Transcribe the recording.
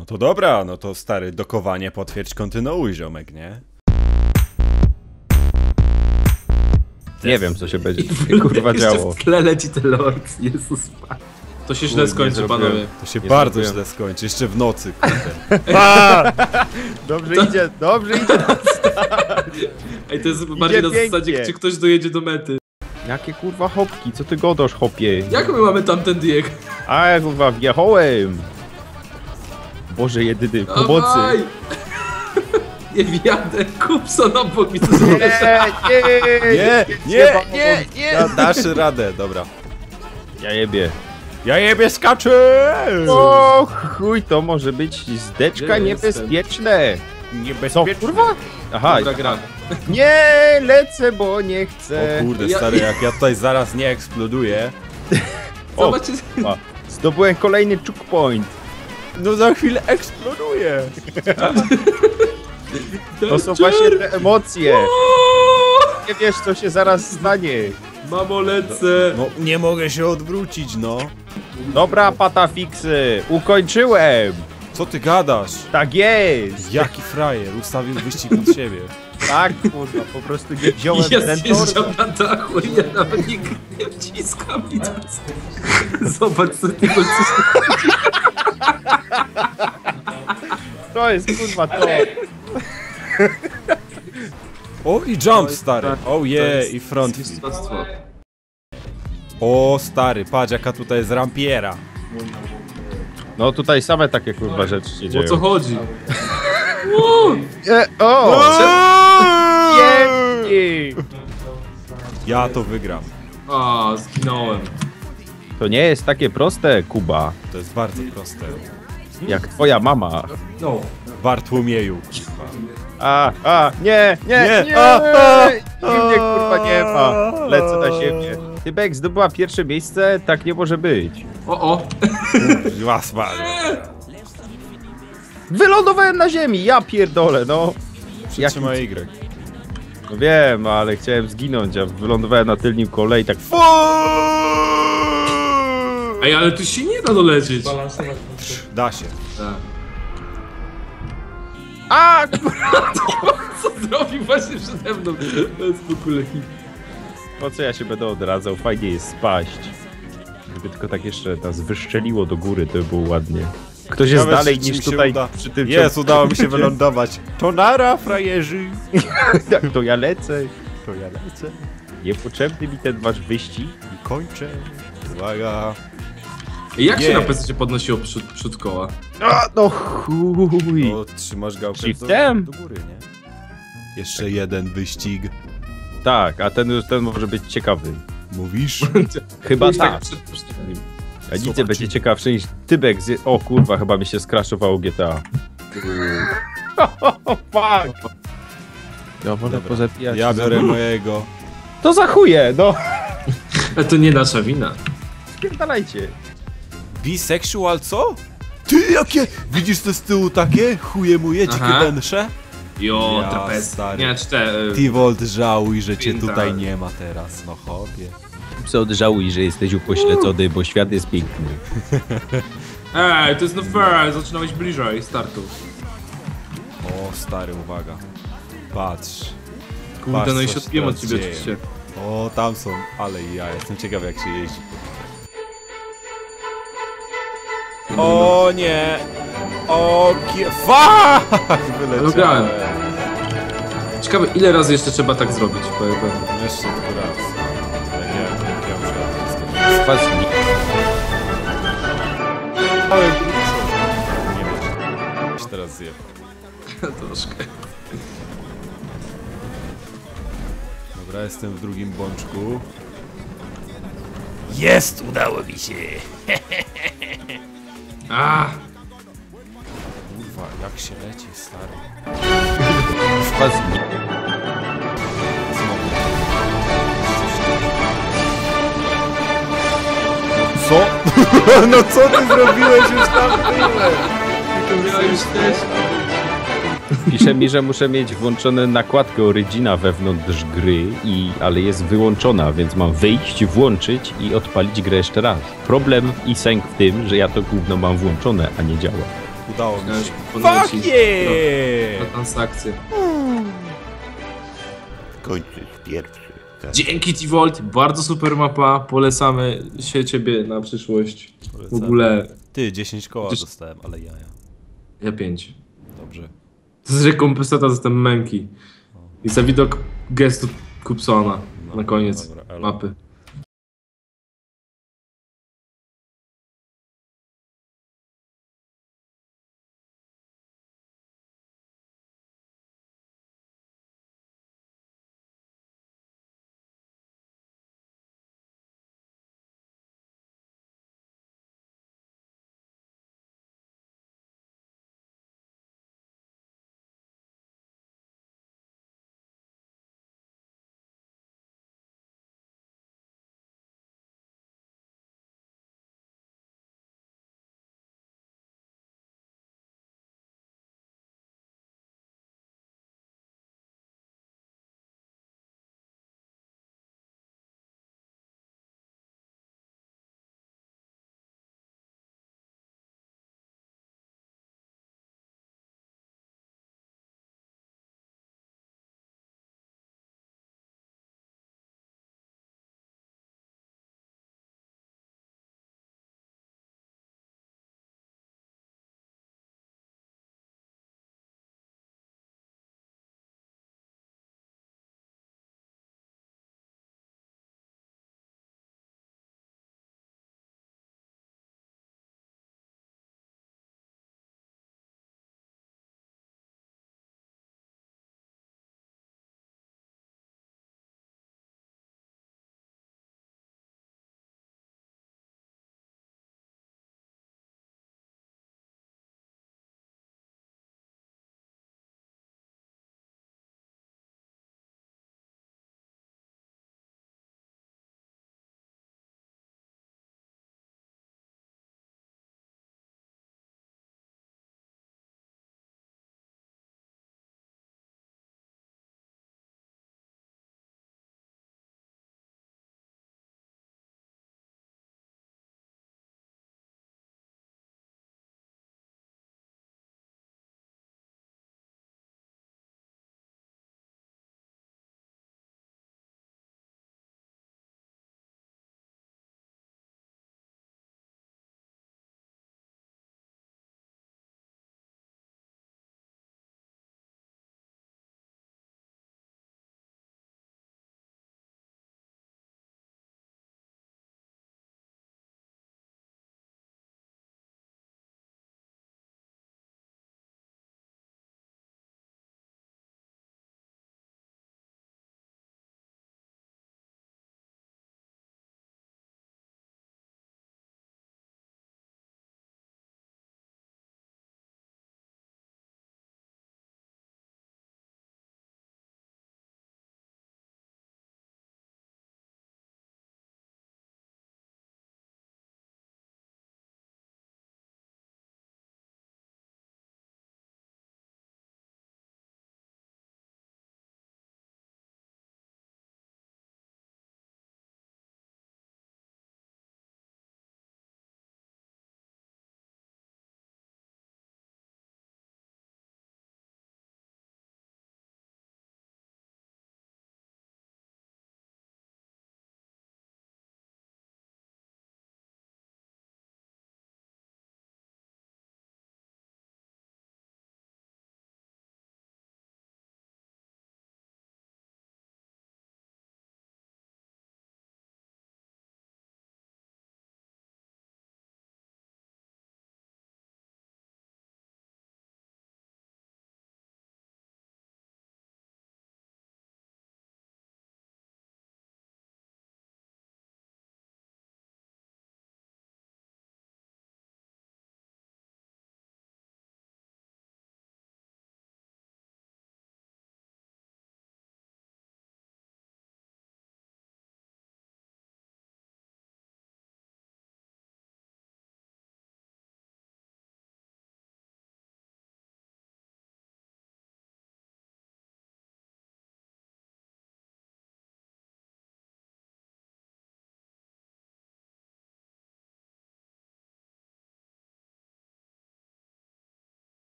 No to dobra, no to stary, dokowanie potwierdź, kontynuuj ziomek, nie? Nie wiem, co się będzie tutaj, kurwa Jeszcze działo. w tle leci ten lord. Jezus Pan. To się źle nie skończy, zrobiłem. panowie. To się Nie bardzo zrobiłem. źle skończy, jeszcze w nocy, kurde. Dobrze idzie, dobrze idzie. Ej, to jest bardziej na pięknie. zasadzie, czy ktoś dojedzie do mety. Jakie kurwa hopki, co ty godasz, hopie? Jak my mamy tamten dieg? A, ja kurwa, wjechałem. Boże jedyny, pomocy. Dawaj! Nie wjadę, Kupson obok mi to Nie, zależy. nie, Nie, nie, nie, nie! Da, dasz radę, dobra. Ja jebie. Ja jebie skaczę! O, chuj, to może być zdeczka Gdzie niebezpieczne. Co, Niebezpieczne. kurwa? Aha, Dobra gra. nie, lecę, bo nie O chcę. kurde, Ja- stary, jak ja tutaj zaraz nie eksploduję. O, Zobaczcie, kurwa, Zdobyłem kolejny checkpoint. No za chwilę eksploduję. To są właśnie te emocje. Nie wiesz, co się zaraz stanie. Mamo, lecę. No nie mogę się odwrócić, no. Dobra, patafiksy, ukończyłem. Co ty gadasz? Tak jest. Jaki frajer, ustawił wyścig od siebie. Tak, kurwa, po prostu nie wziąłem Ja ten zjeżdżam na dachu i ja nawet nie, nie wciskam nic. Zobacz, co ty. To jest kurwa to. O i jump, stary. Oh yeah, i front flip. O stary, patrz jaka tutaj jest rampiera. No tutaj same takie kurwa rzeczy się O dzieją. co chodzi? E, o! Pięknie! Ja to wygram. A, zginąłem. To nie jest takie proste, Kuba, To jest bardzo proste. Jak twoja mama. No. Bartłomieju. A, a, nie, nie, Nie, nie, a, a, I mnie kurwa nie ma. Lecę na siebie. Tybek zdobyła pierwsze miejsce, tak nie może być. O, o. Łasma. Wylądowałem na ziemi, ja pierdolę, no. Przytrzymaj Y. No wiem, ale chciałem zginąć, a wylądowałem na tylnym kole i tak Ej, ale tu się nie da dolecieć. Da się. Tak. A, Co zrobił właśnie przede mną? To jest w ogóle hit. Po co ja się będę odradzał? Fajnie jest spaść. Gdyby tylko tak jeszcze nas wyszczeliło do góry, to by było ładnie. Ktoś jest dalej niż się tutaj uda. przy tym Jest, udało mi się ciągu. wylądować. To nara, frajerzy. Tak, to ja lecę. To ja lecę Niepotrzebny mi ten wasz wyścig. i kończę. Uwaga. Jak się na PC podnosiło przód, przód koła? A, no chuj. To trzymasz gałkę do, Shiftem? do góry, nie? Jeszcze jeden wyścig. Tak, a ten, ten może być ciekawy. Mówisz? Chyba tak. przed. A nic nie będzie ciekawszy niż Tybek zje... O kurwa, chyba mi się skraszowało GTA. Fuck. Ja wolę Dobra. pozapijać. Ja biorę mojego. To za chuje, no. Ale to nie nasza wina. Spierdalajcie. Bisexual co? Ty jakie? Widzisz to z tyłu takie? Chuje muje, dzikie Aha. węsze? Jo, Ja, trapez. stary. Nie, czy te... y, Tivolt żałuj, że cię Pinta. tutaj nie ma teraz, no chopie. Co żałuj, że jesteś upośledzony, bo świat jest piękny. Ej, to jest no fair, zaczynałeś bliżej startu. O, stary, uwaga. Patrz. Kurde, Patrz, no i co się odbiłem od teraz ciebie dzieje. oczywiście. O, tam są, ale i ja jestem ciekaw jak się jeździ. O nie! O kie... Fuck! Wyleciałem. Ciekawe, ile razy jeszcze trzeba tak zrobić? Powiem, powiem. Jeszcze tylko raz. Jak, jak ja już Was Ale Nie wiem. Się teraz zjebał. Troszkę. Dobra, jestem w drugim bączku. Jest! Udało mi się! A, Kurwa, jak się leci, stary. Co? no co ty zrobiłeś już tam tyle? ja już też. Pisze mi, że muszę mieć włączone nakładkę Origina wewnątrz gry, i, ale jest wyłączona, więc mam wyjść, włączyć i odpalić grę jeszcze raz. Problem i sęk w tym, że ja to gówno mam włączone, a nie działa. Udało mi się. Fuck Na yeah! transakcję. W końcu jest pierwszy. Tak. Dzięki T-Volt, bardzo super mapa, polecamy się ciebie na przyszłość. W Polecamy. ogóle Ty, 10 koła Chociaż- dostałem, ale jaja. ja 5. Dobrze. To jest rekompensata za ten męki. I za widok gestu Kupsona na koniec dobra, mapy.